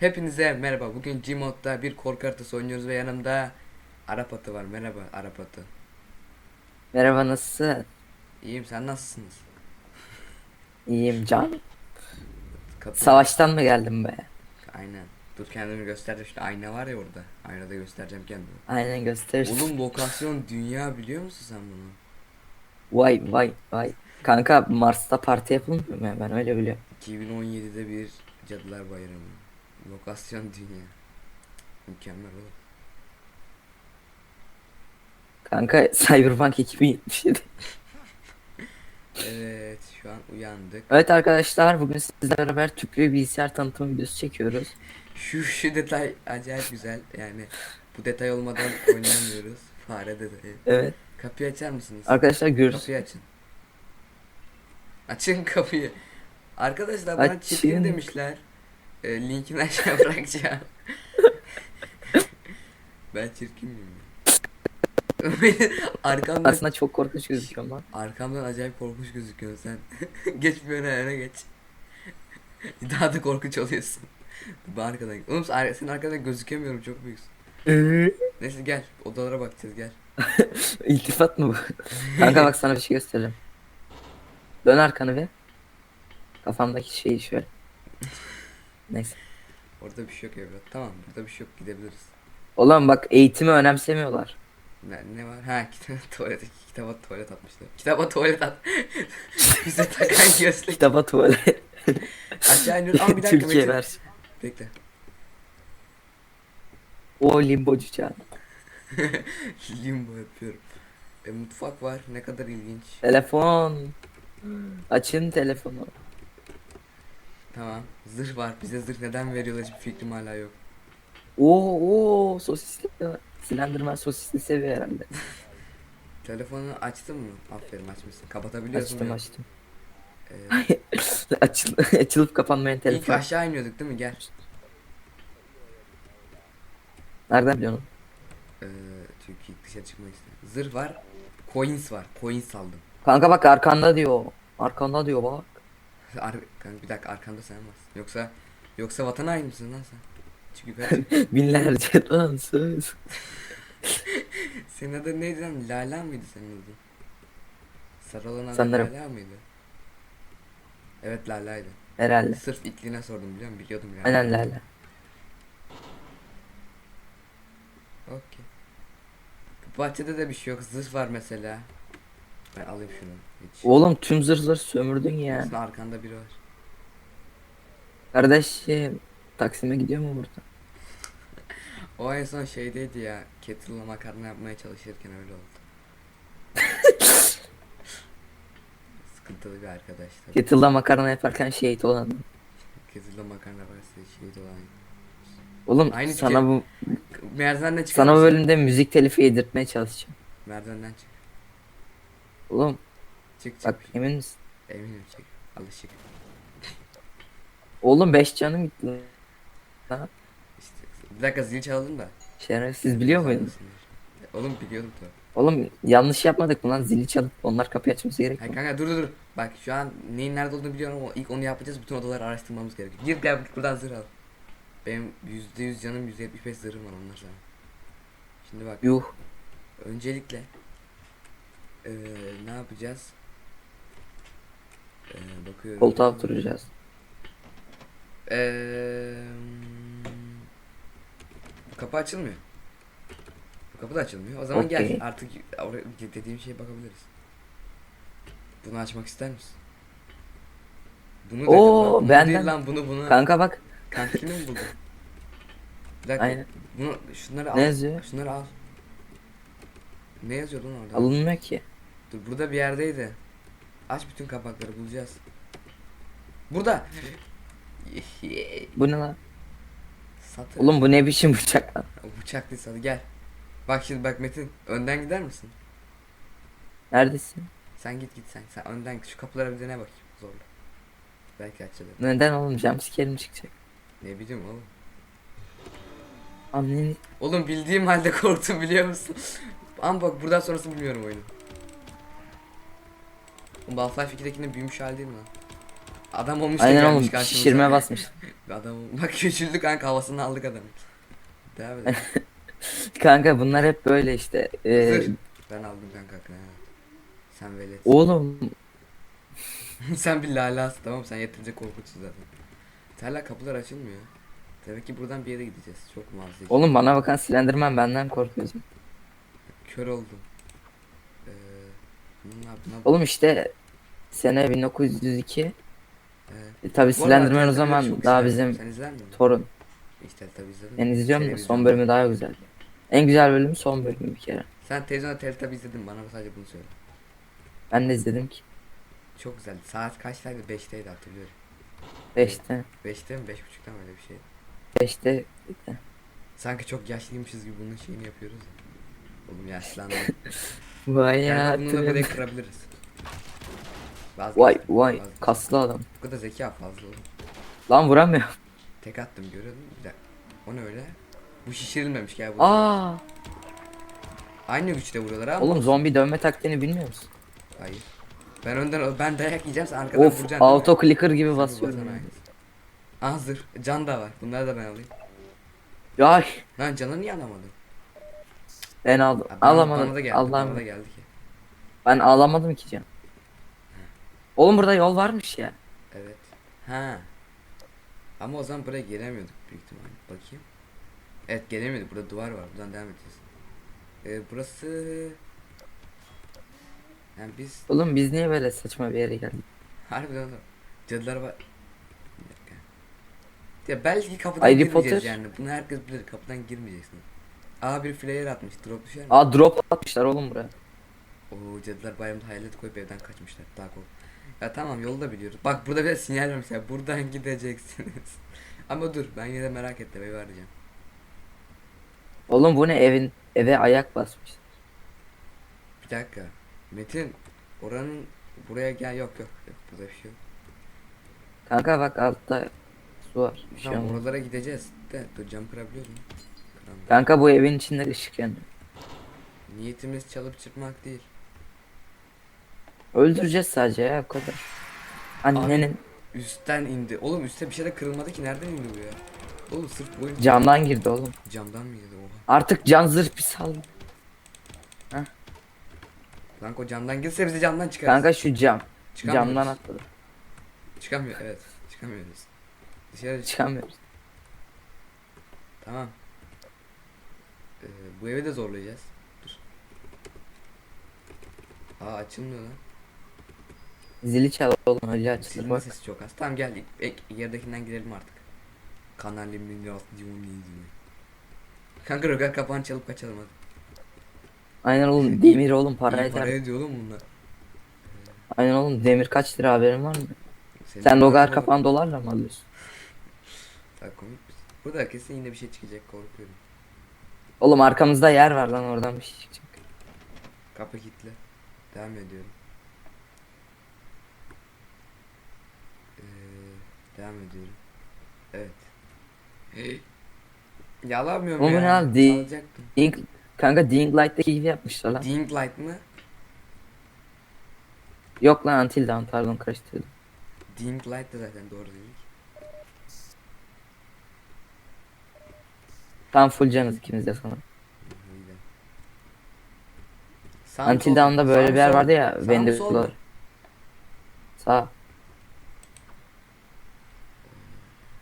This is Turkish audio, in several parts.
Hepinize merhaba. Bugün Gmod'da bir korku haritası oynuyoruz ve yanımda Arap atı var. Merhaba Arap atı. Merhaba nasılsın? İyiyim sen nasılsınız? İyiyim can. Kapı. Savaştan mı geldin be? Aynen. Dur kendimi göster işte ayna var ya orada. Aynada göstereceğim kendimi. Aynen gösterirsin. Oğlum lokasyon dünya biliyor musun sen bunu? Vay vay vay. Kanka Mars'ta parti yapılmıyor mu? Ben öyle biliyorum. 2017'de bir Cadılar Bayramı. Lokasyon dünya. Mükemmel oğlum. Kanka Cyberpunk 2077. Evet şu an uyandık. Evet arkadaşlar bugün sizlerle beraber tüplü bilgisayar tanıtım videosu çekiyoruz. Şu şu detay acayip güzel. Yani bu detay olmadan oynamıyoruz. Fare detayı. Evet. Kapıyı açar mısınız? Arkadaşlar görürsün. Kapıyı açın. Açın kapıyı. Arkadaşlar bana Açın. çirkin demişler. E, linkini aşağı bırakacağım. ben çirkin miyim? arkamdan, Aslında çok korkunç gözüküyor lan. arkamdan acayip korkunç gözüküyorsun sen. geç bir öne öne geç. Daha da korkunç oluyorsun. Ben arkadan. Oğlum sen- senin arkadan gözükemiyorum çok büyüksün. Neyse gel odalara bakacağız gel. İltifat mı bu? Kanka bak sana bir şey göstereceğim. Dön arkanı bir. Kafamdaki şeyi şöyle. Neyse. Orada bir şey yok evlat. Tamam burada bir şey yok gidebiliriz. Oğlum bak eğitimi önemsemiyorlar. Ne, ne var? Ha kitap tuvalet kitaba tuvalet atmışlar. Kitaba tuvalet at. Bize takan gözlük. Kitaba tuvalet. Aşağı iniyoruz. Ama bir dakika Türkiye Metin. versiyonu. Bekle. O limbocu çağ. Limbo yapıyorum. E, mutfak var. Ne kadar ilginç. Telefon. Açın telefonu. Tamam. Zırh var. Bize zırh neden veriyorlar hiçbir fikrim hala yok. Oo oo sosisli. Slenderman sosisli seviyor herhalde. Telefonu açtın mı? Aferin açmışsın. Kapatabiliyorsun. açtım ya. açtım. Ee, Açıl açılıp kapanmayan ilk telefon. aşağı iniyorduk değil mi? Gel. Nereden biliyorsun? Ee, çünkü ilk dışarı çıkmak istedim. Zırh var. Coins var. Coins aldım. Kanka bak arkanda diyor. Arkanda diyor bak. Ar kanka bir dakika arkanda sen varsın. Yoksa yoksa vatan haini misin lan sen? Çık yukarı çık. Binlerce dansöz. Senin adın neydi lan? Lala mıydı senin adın? Sarı olan adın Sanırım. Lala mıydı? Evet Lala'ydı. Herhalde. Sırf ikliğine sordum biliyor musun? Biliyordum ya. Aynen lala. Okey. Bahçede de bir şey yok. Zırh var mesela. Ben alayım şunu. Hiç. Oğlum tüm zırhları sömürdün ya. Aslında arkanda biri var. Kardeşim. Taksim'e gidiyor mu burada? O en son şeydeydi ya. Kettle'la makarna yapmaya çalışırken öyle oldu. Sıkıntılı bir arkadaş tabii. Kettle'da makarna yaparken şehit olan. Kettle'la makarna varsa şehit olan. Oğlum Aynı sana şey- bu Merdivenden çıkar sana bu mısın? bölümde müzik telifi yedirtmeye çalışacağım. Merdivenden çık. Oğlum Çık çık. bak emin misin? Eminim çık. Alışık. Oğlum 5 canım gitti. lan. İşte. Bir dakika zil çalalım da. Şerefsiz biliyor muydun? Oğlum biliyordum tabii. Oğlum yanlış yapmadık mı lan zili çalıp onlar kapıyı açması gerek Hayır kanka dur dur dur. Bak şu an neyin nerede olduğunu biliyorum ama ilk onu yapacağız. Bütün odaları araştırmamız gerekiyor. Gir gel buradan zırh al. Benim %100 canım %75 zırhım var onlar sana. Şimdi bak. Yuh. Öncelikle eee ne yapacağız? Eee bakıyorum. Koltuğa oturacağız. Bu kapı açılmıyor. Kapı da açılmıyor. O zaman gel Okey. artık oraya dediğim şeye bakabiliriz. Bunu açmak ister misin? Bunu dedim Oo, lan. Bunu benden- değil lan bunu bunu. Kanka bak. Kankini mi buldun? Bir dakika. Aynen. Bunu şunları al. Ne yazıyor? Şunları al. Ne yazıyor lan orada? Alınmıyor ki. Dur burada bir yerdeydi. Aç bütün kapakları bulacağız. Burada. Bu ne lan? Satır. Oğlum bu ne biçim bıçak lan? Bıçak değil sana gel. Bak şimdi bak Metin önden gider misin? Neredesin? Sen git git sen. Sen önden git. Şu kapılara bir dene bakayım. Zorla. Belki açılır. Neden oğlum jumpscare mi çıkacak? Ne bileyim oğlum. Annen Oğlum bildiğim halde korktum biliyor musun? Ama bak buradan sonrası bilmiyorum oyunu. Bu Half-Life 2'dekinin büyümüş hali değil mi? Adam olmuş Aynen oğlum karşımıza. şişirme basmış. Adam bak küçüldük kanka havasını aldık adamın. Devam edelim. Kanka bunlar hep böyle işte. Ee. Ben aldım kanka hakkını. Sen velet. oğlum sen bir lalasın tamam sen yeterince korkutucu zaten. Hala kapılar açılmıyor. Demek ki buradan bir yere gideceğiz. Çok mazlum. oğlum bana bakan Slenderman benden korkuyor. Kör oldum. Ee, ne yap- ne yap- Oğlum işte sene 1902. Evet. E, tabi Slenderman o zaman daha bizim torun. İşte tabii izledim. Ben izliyorum da son bölümü daha güzel. En güzel bölümü son bölümü bir kere. Sen televizyonda Teletubbies izledin bana sadece bunu söyle. Ben de izledim ki. Çok güzeldi. Saat kaçtaydı? 5'teydi hatırlıyorum. 5'te. 5'te mi? 5.30'da mı öyle bir şey? 5'te. Sanki çok yaşlıymışız gibi bunun şeyini yapıyoruz ya. Oğlum yaşlandım. Vay yani ya. bunu da buraya kırabiliriz. Vazgeçtim. Vay vay Vazgeçtim. kaslı adam. Bu kadar zeka fazla oğlum. Lan vuramıyor. Tek attım görüyor musun? Bir dakika. O ne öyle? Bu şişirilmemiş gel bu. Aa, Aynı güçte vuruyorlar ama. oğlum zombi dövme taktiğini bilmiyor musun? Hayır. Ben önden ben dayak yiyeceğim sen arkadan Of vuracaksın. değil mi? auto clicker gibi basıyorum. zırh. Can da var. Bunları da ben alayım. Ya Lan canı niye alamadın? Ben bana- Alamadım. Bana da geldi. Bana da Allah'ım. geldi ki. Ben ağlamadım ki can. Oğlum burada yol varmış ya. Evet. Ha. Ama o zaman buraya gelemiyorduk büyük ihtimalle. Bakayım. Evet gelemiyorduk. Burada duvar var. Buradan devam edeceğiz. Ee, burası... Yani biz Oğlum biz niye böyle saçma bir yere geldik? harbiden oğlum. Cadılar var. Ya belki kapıdan Harry girmeyeceğiz Potter. yani. Bunu herkes bilir. Kapıdan girmeyeceksin. Aa bir flare atmış. Drop düşer mi? Aa drop atmışlar oğlum buraya. Oo cadılar bayramda hayalet koyup evden kaçmışlar. Daha kork. Ya tamam yolu da biliyoruz. Bak burada bir sinyal vermişler. Buradan gideceksiniz. Ama dur ben yine de merak ettim evi arayacağım. Oğlum bu ne evin eve ayak basmış. Bir dakika. Metin oranın buraya gel yok yok yok burada bir şey yok. Kanka bak altta su var. Bir şey Tamam olmaz. oralara gideceğiz. De dur cam kırabiliyor muyum? Kanka bu evin içinde ışık yanıyor. Niyetimiz çalıp çırpmak değil. Öldüreceğiz sadece ya o kadar. Annenin Üstten indi. Oğlum üstte bir şey de kırılmadı ki nereden indi bu ya? Oğlum sırf boyun camdan girdi oğlum. camdan mı indi oha? Artık can zırh bir sal. Kanka o camdan girse bizi camdan çıkarız. Kanka şu cam. Çıkamıyoruz. Camdan atladı. Çıkamıyor evet. Çıkamıyoruz. Dışarı çık. Çıkamıyoruz. Tamam. Ee, bu evi de zorlayacağız. Dur. Aa açılmıyor lan. Zili çal oğlum öyle açılır Silme bak. sesi çok az. Tamam gel ek, yerdekinden girelim artık. Kanal limini Kanka rögar kapağını çalıp kaçalım hadi. Aynen oğlum demir oğlum para İyi para ediyor oğlum bunlar. Aynen oğlum demir kaç lira haberin var mı? Senin Sen logar kapan dolarla mı alıyorsun? Ya komik misin? Burada kesin yine bir şey çıkacak korkuyorum. Oğlum arkamızda yer var lan oradan bir şey çıkacak. Kapı kilitli. Devam ediyorum. Ee, devam ediyorum. Evet. Yalamıyorum Oğlum ya. ne lan. Ding, kanka Ding Light'taki gibi yapmışlar lan. Ding light mı? Yok lan Until Dawn pardon karıştırdım. Ding light da zaten doğru dedik. Tam full canız ikimiz de sanırım. Sağ sol Until? Dawn'da böyle bir yer vardı ya. Sağ Vendor sol? Floor. Sağ.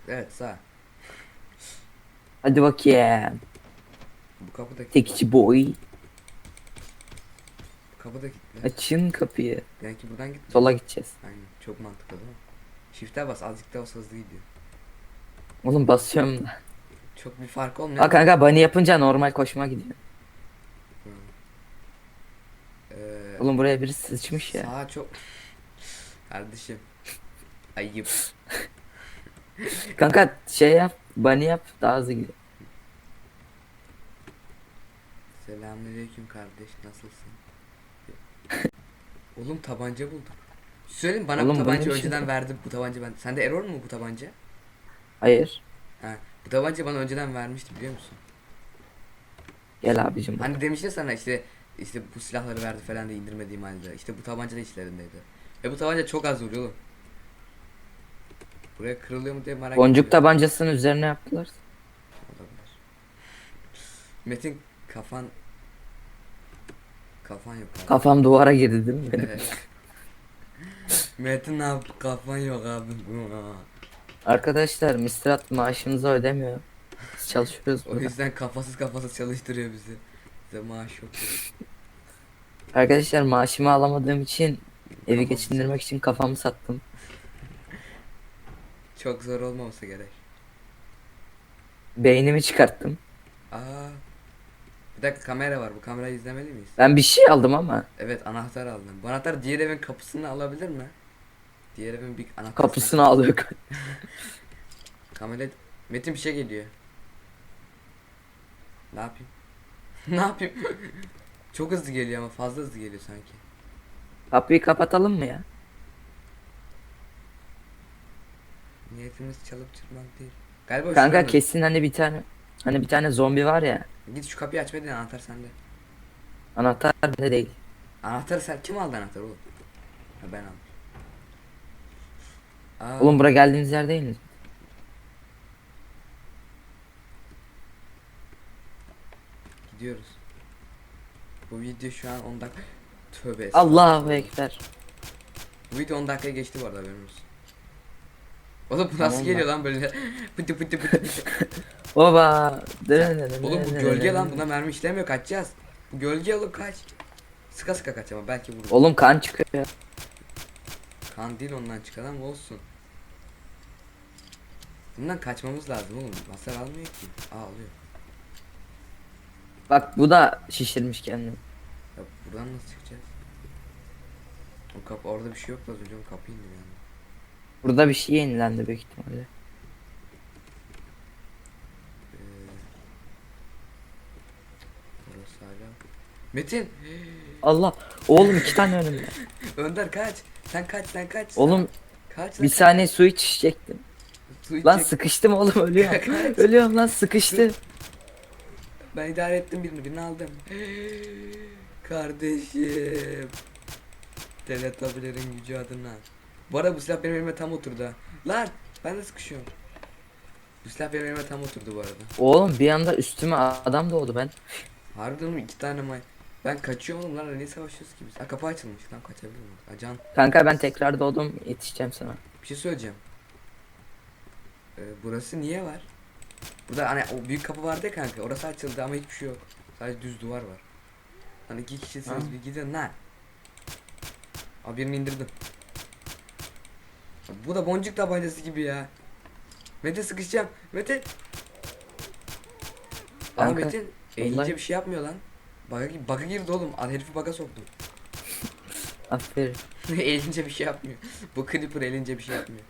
Evet sağ. Hadi bakayım. Bu kapı da Tekçi boy. bu kapı da kilitli. Açın kapıyı. Yani ki buradan git. Sola gideceğiz. Aynen çok mantıklı değil mi? Shift'e bas azıcık daha olsa hızlı gidiyor. Oğlum basıyorum da. Çok bir fark olmuyor. Aa kanka bunny yapınca normal koşma gidiyor. Ee, Oğlum buraya biri sıçmış ya. Sağa çok... Kardeşim. Ayıp. Kanka şey yap. Bunny yap daha hızlı gidiyor. Selamünaleyküm kardeş nasılsın? Oğlum tabanca bulduk. Söyleyeyim bana Oğlum bu tabanca biçim önceden şey? verdi bu tabanca ben. Sende error mu bu tabanca? Hayır. Ha, bu tabanca bana önceden vermişti biliyor musun? Gel abicim. Hani demişti sana işte işte bu silahları verdi falan diye indirmediğim halde. İşte bu tabanca da içlerindeydi. Ve bu tabanca çok az vuruyor oğlum. Buraya kırılıyor mu diye merak Boncuk ediyorum. tabancasının üzerine yaptılar. Olabilir. Metin kafan kafan yok abi. Kafam duvara girdi değil mi benim? Evet. Metin abi kafan yok abi. Arkadaşlar Mistrat maaşımızı ödemiyor. Biz çalışıyoruz O burada. yüzden kafasız kafasız çalıştırıyor bizi. Bize maaş yok. Arkadaşlar maaşımı alamadığım için evi geçindirmek için kafamı sattım. Çok zor olmaması gerek. Beynimi çıkarttım. Aa. Bir dakika kamera var. Bu kamerayı izlemeli miyiz? Ben bir şey aldım ama Evet anahtar aldım. Bu anahtar diğer evin kapısını alabilir mi? Diğer evin bir anahtar. kapısını alıyor. Kamera Metin bir şey geliyor. Ne yapayım? ne yapayım? Çok hızlı geliyor ama fazla hızlı geliyor sanki. Kapıyı kapatalım mı ya? Niyetimiz çalıp çırpmak değil. Galiba Kanka kesin hani bir tane hani bir tane zombi var ya. Git şu kapıyı aç Metin anahtar sende. Anahtar bile değil. Anahtarı sen kim aldı anahtarı oğlum? Ha, ben aldım. Aa, Oğlum bura geldiğiniz yer değil mi? Gidiyoruz. Bu video şu an 10 dakika. Tövbe. Allahu ekber. Bu video 10 dakikaya geçti bu arada olsun. Oğlum bu nasıl Tamam geliyor lan böyle? Pıtı pıtı pıtı pıtı. Baba. Oğlum bu gölge lan buna mermi işlemiyor kaçacağız. Bu gölge alıp kaç. Sıka sıka kaç ama belki vurur. Oğlum kan çıkıyor. Kan değil ondan çıkan ama olsun. Bundan kaçmamız lazım oğlum. Hasar almıyor ki. Aa alıyor. Bak bu da şişirmiş kendini. Ya buradan nasıl çıkacağız? O kapı orada bir şey yok da az önce o kapı indi yani. Burada bir şey yenilendi büyük ihtimalle. Ee, burası hala. Metin! Allah. Oğlum iki tane önümde. Önder kaç! Sen kaç sen kaç! Oğlum kaç bir saniye su içecektim. Su Lan içecek- sıkıştım oğlum ölüyorum. Kaç. ölüyorum lan sıkıştım. Ben idare ettim birini birini aldım. Kardeşim. Teletabilerin gücü adına. Bu arada bu silah benim elime tam oturdu. Lan ben de sıkışıyorum. Bu silah benim elime tam oturdu bu arada. Oğlum bir anda üstüme adam doğdu ben. Harbiden mi iki tane may. Ben kaçıyorum oğlum lan niye savaşıyoruz ki biz? Ha kapı açılmış lan kaçabilir miyim? Acan Kanka ben tekrar doğdum yetişeceğim sana. bir şey söyleyeceğim. Ee, burası niye var? Burada hani o büyük kapı vardı ya kanka orası açıldı ama hiçbir şey yok. Sadece düz duvar var. Hani iki kişisiniz bir gidin lan. Abi birini indirdim. Bu da boncuk tabancası gibi ya. Mete sıkışacağım. Mete. Aa Kanka, Metin eğilince vallahi- bir şey yapmıyor lan. Bug'a, bug'a girdi oğlum. Al herifi bug'a soktum. Aferin. eğilince bir şey yapmıyor. Bu Creeper eğilince bir şey yapmıyor.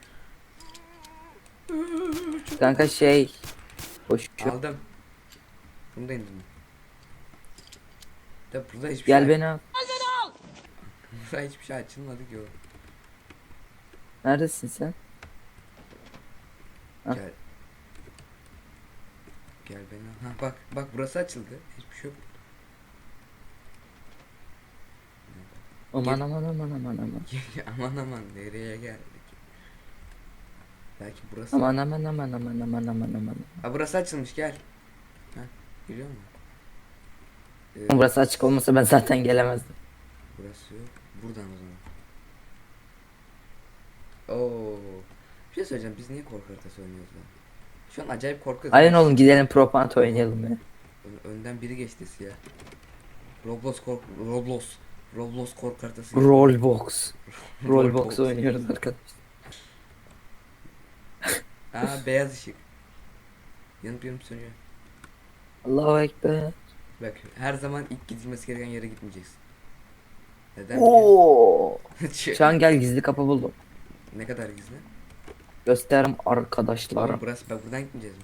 Kanka şey. Boş Aldım. Bunu da indirdim. Da burada hiçbir Gel şey beni al. Burada hiçbir şey açılmadı ki o. Neredesin sen? Ha. Gel. Gel beni al. Ha bak bak burası açıldı. Hiçbir şey yok. Aman aman aman aman aman. aman aman nereye geldik? Belki burası. Aman aman aman aman aman aman aman. Ha burası açılmış gel. Ha görüyor musun? Ee, Burası açık olmasa ben zaten gelemezdim. burası yok. Buradan o zaman. Oo. Bir şey söyleyeceğim biz niye korku haritası oynuyoruz lan? Şu an acayip korkuyoruz. Aynen oğlum gidelim Propant oynayalım ya. Önden biri geçti siyah. Roblox kork Roblox Roblox korku haritası. Rollbox. Rollbox oynuyoruz arkadaşlar. Aa beyaz ışık. Yanıp yanıp sönüyor. Allahu ekber. Bak her zaman ilk gidilmesi gereken yere gitmeyeceksin. Neden? Oo. Şu an gel gizli kapı buldum. ne kadar gizli? Gösterim arkadaşlar. Oğlum burası bak buradan gitmeyeceğiz mi?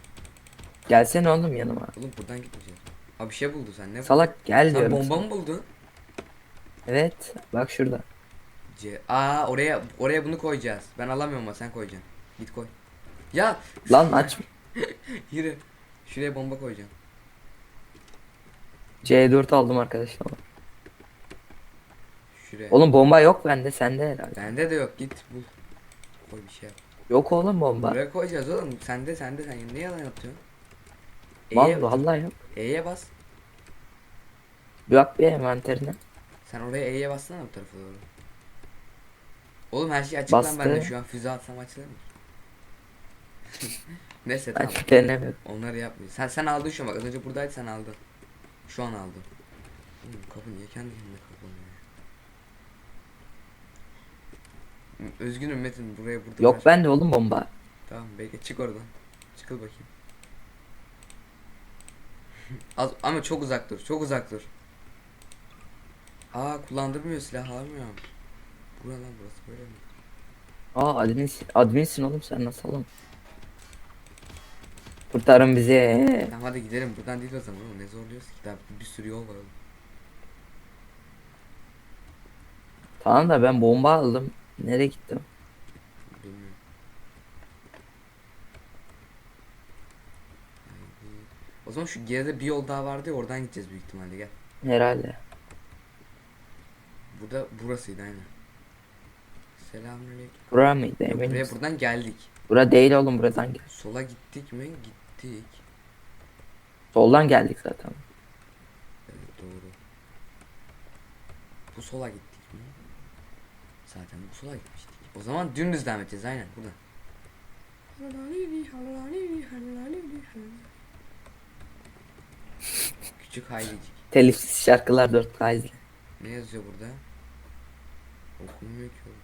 Gelsene oğlum yanıma. Oğlum buradan gitmeyeceğiz. Abi bir şey buldu sen ne? Salak gel Sen diyorum. bomba sana. mı buldun? Evet. Bak şurada. C Aa oraya oraya bunu koyacağız. Ben alamıyorum ama sen koyacaksın. Git koy. Ya Lan aç. yürü. Şuraya bomba koyacağım. C4 aldım arkadaşlar. Şuraya. Oğlum bomba yok bende sende herhalde. Bende de yok git bul. Koy bir şey yap. Yok oğlum bomba. Buraya koyacağız oğlum. Sen de sen ne yalan yapıyorsun? E'ye, vallahi yok. E'ye bas. Bak bir envanterine. Sen oraya E'ye bassana bu tarafa doğru. Oğlum her şey açık lan Bastı. bende şu an füze atsam açılır mı? Neyse Ben tamam. denemiyorum. Onları yapmıyor. Sen sen aldın şu an bak az önce buradaydı sen aldın. Şu an aldın. Oğlum kapı niye kendi kendine kapanıyor? ya? Üzgünüm Metin buraya burada. Yok kaç- bende oğlum bomba. Tamam bekle çık oradan. Çıkıl bakayım. Az, ama çok uzak dur. Çok uzak dur. Aa kullandırmıyor silah almıyorum. Bura lan burası böyle mi? Aa adminsin, adminsin oğlum sen nasıl oğlum? Kurtarın bizi. Tamam hadi gidelim buradan değil o zaman oğlum ne zorluyoruz ki daha bir sürü yol var oğlum. Tamam da ben bomba aldım. Nereye gittim? Bilmiyorum. O zaman şu geride bir yol daha vardı ya oradan gideceğiz büyük ihtimalle gel. Herhalde. Burada burasıydı aynen. Selamünaleyküm. Bura mıydı Yok, emin Buraya misin? buradan geldik. Bura değil oğlum buradan gel. Sola gittik mi? Gittik. Soldan geldik zaten. Evet doğru. Bu sola gittik mi? Zaten bu sola gitmiştik. O zaman dümdüz devam edeceğiz aynen buradan. Küçük Haylicik. Telifsiz şarkılar 4 izle. Ne yazıyor burada? Okunmuyor ki oğlum.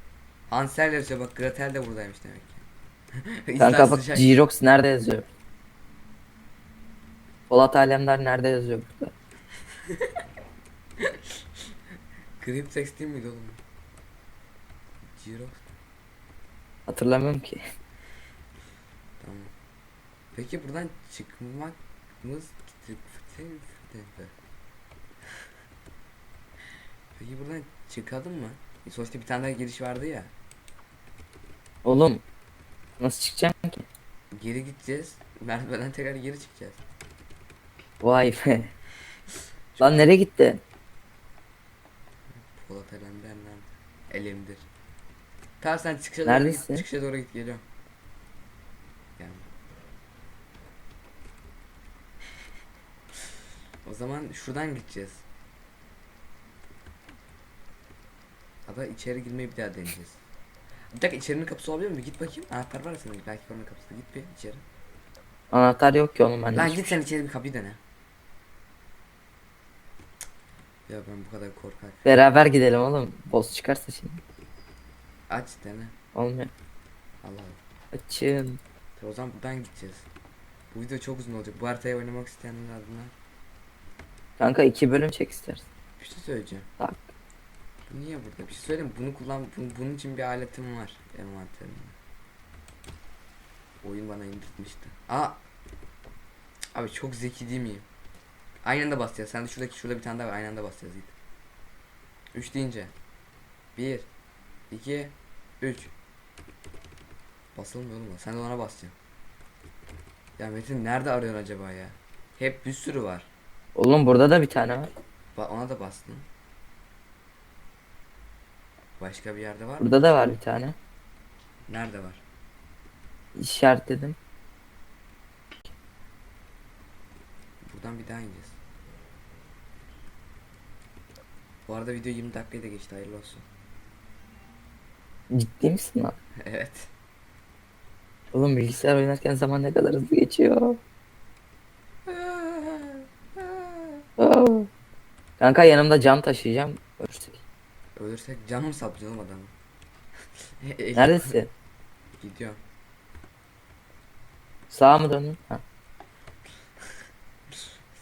Hansel yazıyor bak Gretel de buradaymış demek ki. Kanka bak Jirox nerede yazıyor? Polat Alemdar nerede yazıyor burada? Cryptex değil miydi oğlum? Jirox. Hatırlamıyorum ki. Tamam. Peki buradan çıkmak mı? Peki buradan çıkalım mı? Sonuçta bir tane daha giriş vardı ya. Oğlum nasıl çıkacaksın ki? Geri gideceğiz. Merdivenden tekrar geri çıkacağız. Vay be. Lan nereye gitti? Polat Alemdar nerede? Elimdir. Tamam sen çıkışa doğru Neredesin? git. Çıkışa doğru git geliyorum. Gelme. O zaman şuradan gideceğiz. Da içeri girmeyi bir daha deneyeceğiz. Bir dakika içerinin kapısı olabilir mi? Git bakayım. Anahtar var senin. Belki onun kapısı. Git bir içeri. Anahtar yok ki oğlum bende. Lan git sen içeri bir kapıyı dene. Ya ben bu kadar korkak. Beraber gidelim oğlum. Boss çıkarsa şimdi. Aç dene. Olmuyor. Allah Allah. Açın. O zaman buradan gideceğiz. Bu video çok uzun olacak. Bu haritayı oynamak isteyenler adına Kanka iki bölüm çek istersen. bir şey söyleyeceğim. Bak. Bu niye burada? Bir şey söyleyeyim. mi? Bunu kullan bu- bunun için bir aletim var envanterimde. Oyun bana indirtmişti. Aa. Abi çok zeki değil miyim? Aynı anda basacağız. Sen de şuradaki şurada bir tane daha var. Aynı anda basacağız git. 3 deyince. 1 2 3 Basılmıyor oğlum. Sen de ona basacaksın. Ya Metin nerede arıyorsun acaba ya? Hep bir sürü var. Oğlum burada da bir tane var. Ba ona da bastın. Başka bir yerde var mı? Burada da var bir tane. Nerede var? İşaretledim. Buradan bir daha ineceğiz. Bu arada video 20 dakikayı da geçti hayırlı olsun. Ciddi misin lan? evet. Oğlum bilgisayar oynarken zaman ne kadar hızlı geçiyor. Aa. Kanka yanımda cam taşıyacağım. Ölürsek. Ölürsek canım saplayalım adamı. Neredesin? Gidiyorum. Sağa mı döndün? Ha.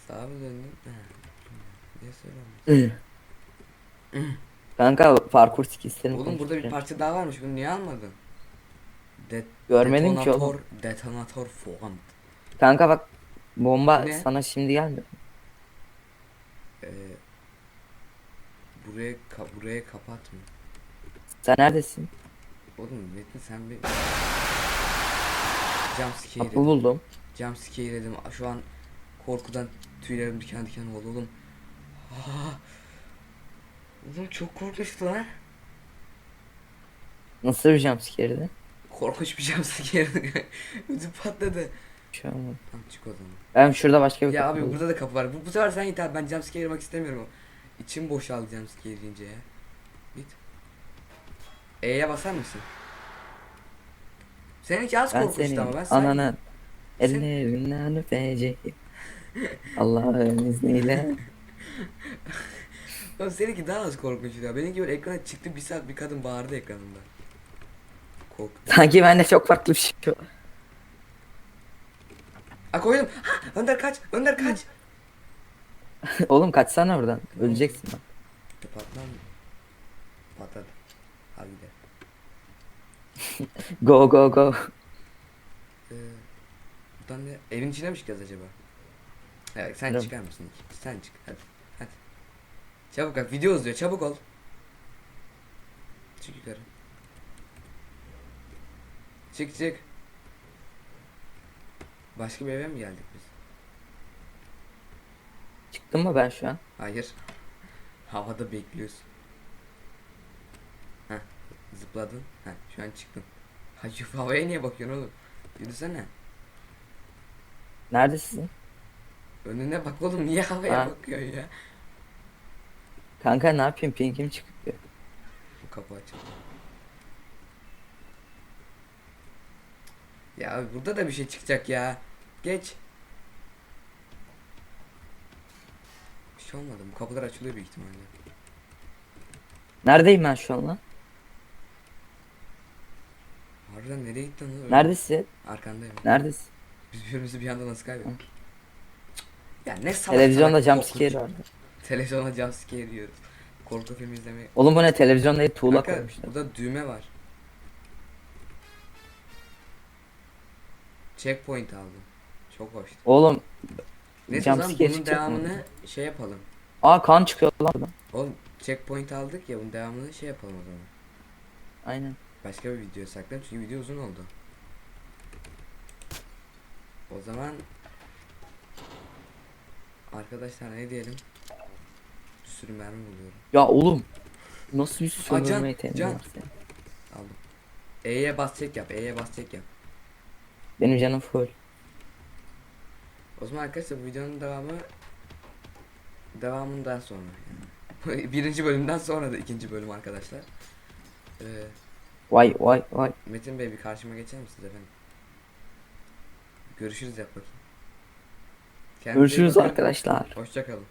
Sağa mı döndün? Ha. Niye söylemiyorsun? Kanka parkur skillslerim Oğlum burada bir parça daha varmış. Bunu niye almadın? De Görmedim ki oğlum. Detonator formed. Kanka bak bomba Ne? sana şimdi gelmiyor. Ee, buraya ka buraya kapatma. Sen neredesin? Oğlum Metin sen bir Jumpscare yedim. buldum. Jumpscare yedim. Şu an korkudan tüylerim diken diken oldu oğlum. Oğlum çok korkmuştu lan. Nasıl bir jumpscare'di? Korkunç bir jumpscare. Ödüm patladı. Bir şey olmadı. Tamam çık o zaman. Ben şurada başka bir Ya abi burada da kapı var. Bu, bu sefer sen git abi ben jumpscare yemek istemiyorum. İçim boşaldı jumpscare deyince ya. Git. E'ye basar mısın? Seninki az Ben korkunçtu senin ama ben sen... ananı ellerinden öpeceğim. Allah'ın izniyle. Oğlum seninki daha az korkunçtu ya. Benimki böyle ekrana çıktı bir saat bir kadın bağırdı ekranında. Korktum. Sanki bende çok farklı bir şey var. Aa koydum. Ha, Önder kaç. Önder kaç. Oğlum kaçsana buradan. Öleceksin Patlar mı? Patladı. Hadi gidelim. Go go go. Ee, buradan ne? Evin içine mi çıkacağız acaba? Evet, sen çıkar mısın? Sen çık hadi. Çabuk bak video uzuyor çabuk ol. Çık yukarı. Çık çık. Başka bir eve mi geldik biz? Çıktın mı ben şu an? Hayır. Havada bekliyorsun. Heh, zıpladın. Heh, şu an çıktın. Hacı havaya niye bakıyorsun oğlum? Yürüsene. Neredesin? Önüne bak oğlum niye havaya Ha. bakıyorsun ya? Kanka ne yapayım? Pinkim çıkıyor. Bu kapı açıldı. Ya burada da bir şey çıkacak ya. Geç. Bir şey olmadı. Bu kapılar açılıyor büyük ihtimalle. Neredeyim ben şu an lan? Harbiden nereye gittin lan? öyle? Neredesin? Arkandayım. Neredesin? Biz birbirimizi bir anda nasıl kaybettik? Ya ne salak Televizyonda salak jumpscare korkunç- vardı. Televizyonda jumpscare diyoruz. Korku filmi izlemeye. Oğlum bu ne televizyonda değil tuğla Kanka, koymuşlar. burada düğme var. Checkpoint aldım. Çok hoş. Oğlum Neyse o zaman jumpscare bunun çıkacak mı? devamını şey yapalım. Aa kan çıkıyor lan buradan. Oğlum checkpoint aldık ya bunun devamını şey yapalım o zaman. Aynen. Başka bir video saklayalım çünkü video uzun oldu. O zaman arkadaşlar ne diyelim? Sürü mermi buluyorum. Ya oğlum. Nasıl bir Aa, can, sömürme yeteneğin can. var senin? Aldım. E'ye bas yap. E'ye bas yap. Benim canım full. O zaman arkadaşlar bu videonun devamı devamından sonra yani. Birinci bölümden sonra da ikinci bölüm arkadaşlar. Ee, Vay vay vay. Metin Bey bir karşıma geçer misiniz efendim? Görüşürüz yap bakayım. Kendinize Görüşürüz bakın. arkadaşlar. Hoşça kalın.